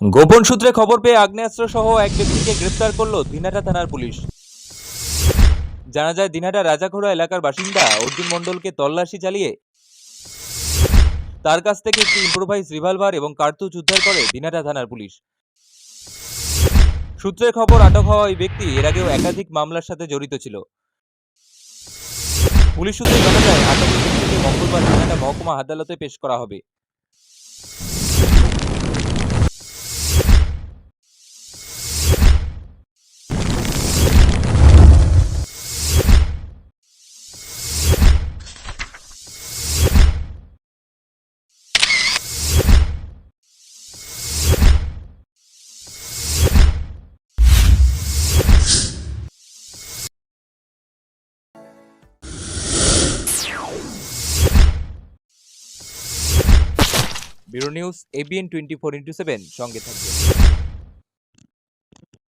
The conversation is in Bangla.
গোপন সূত্রে খবর পেয়ে আগ্নেয়াস্ত্র সহ এক ব্যক্তিকে গ্রেপ্তার করল দিনহাটা থানার পুলিশ। জানা যায় দিনহাটা রাজাখোড়া এলাকার বাসিন্দা অর্জুন মণ্ডলকে তল্লাশি চালিয়ে তার কাছ থেকে একটি ইম্প্রোভাইজ রিভলভার এবং কার্তুজ উদ্ধার করে দিনহাটা থানার পুলিশ। সূত্রের খবর, আটক হওয়া ওই ব্যক্তি এর আগেও একাধিক মামলার সাথে জড়িত ছিল। পুলিশ সূত্রে জানা যায়, আটক ব্যক্তিকে মঙ্গলবার দিনহাটা মহকুমা আদালতে পেশ করা হবে। Bureau news ABN twenty four into seven. সঙ্গে থাকবে